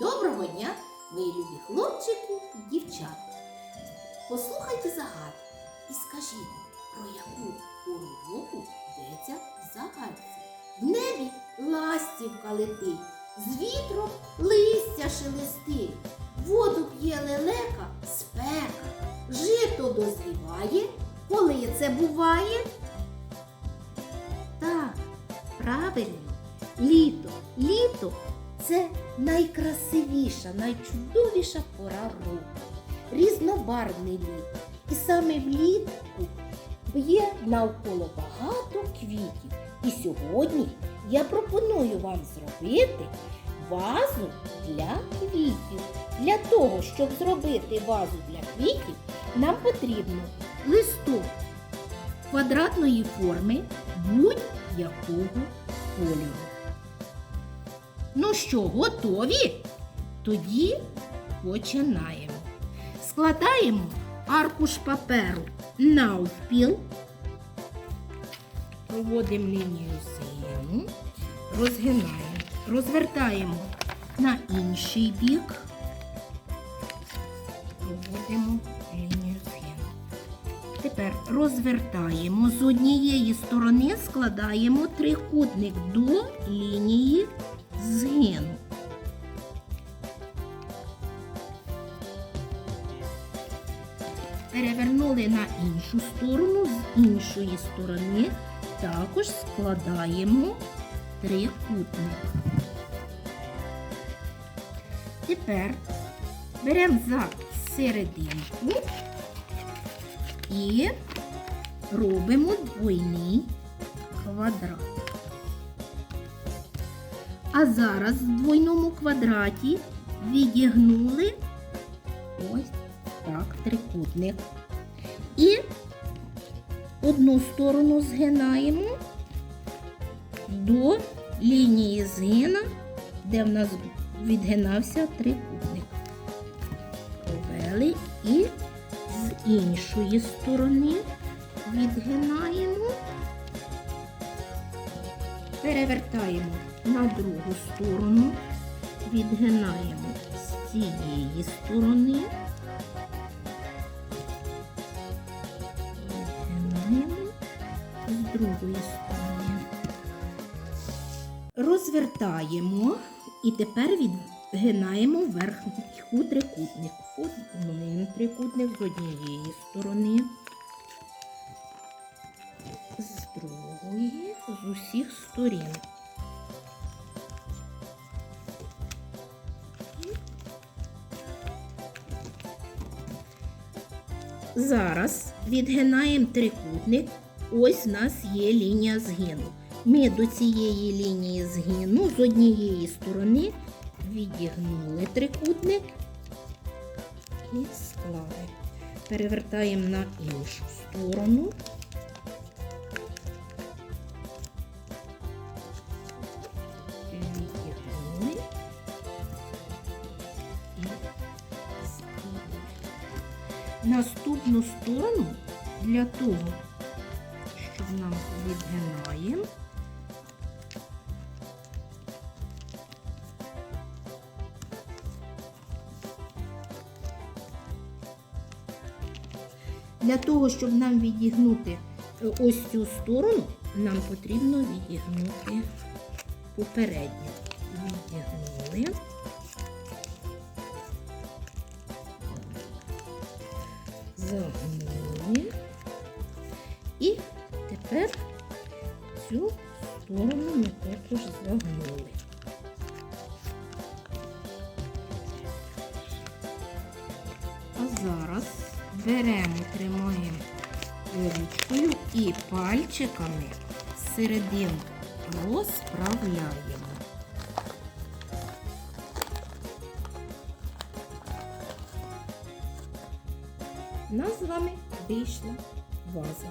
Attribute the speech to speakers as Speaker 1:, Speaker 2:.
Speaker 1: Доброго дня, мої любі хлопчики і дівчата. Послухайте загадку і скажіть, про яку пору року йдеться в загадці. В небі ластівка летить, з вітром листя шелестить, воду п'є лелека спека, жито дозріває, коли це буває. Так, правильно, літо, літо це найкрасивіша, найчудовіша пора року. Різнобарвний літ. І саме влітку є навколо багато квітів. І сьогодні я пропоную вам зробити вазу для квітів. Для того, щоб зробити вазу для квітів, нам потрібно листок квадратної форми будь-якого кольору. Ну що, готові? Тоді починаємо. Складаємо аркуш паперу навпіл, проводимо лінію згину, розгинаємо, розвертаємо на інший бік, проводимо лінію згину. Тепер розвертаємо з однієї сторони, складаємо трикутник до лінії згину. Перевернули на іншу сторону, з іншої сторони також складаємо трикутник. Тепер беремо за серединку і робимо двойний квадрат. А зараз в двойному квадраті відігнули ось так трикутник. І одну сторону згинаємо до лінії згина, де в нас відгинався трикутник. Провели і з іншої сторони відгинаємо, перевертаємо на другу сторону, відгинаємо з цієї сторони, відгинаємо з другої сторони. Розвертаємо і тепер відгинаємо верхню трикутник. Один трикутник з однієї сторони, з усіх сторін. Зараз відгинаємо трикутник. Ось у нас є лінія згину. Ми до цієї лінії згину з однієї сторони відігнули трикутник і склали. Перевертаємо на іншу сторону. Наступну сторону для того, щоб нам відгинаємо. Для того, щоб нам відігнути е, ось цю сторону, нам потрібно відігнути попередню. Відігнули. Тепер цю сторону ми також загнули. А зараз беремо, тримаємо ручкою і пальчиками серединку розправляємо. У нас з вами вийшла ваза.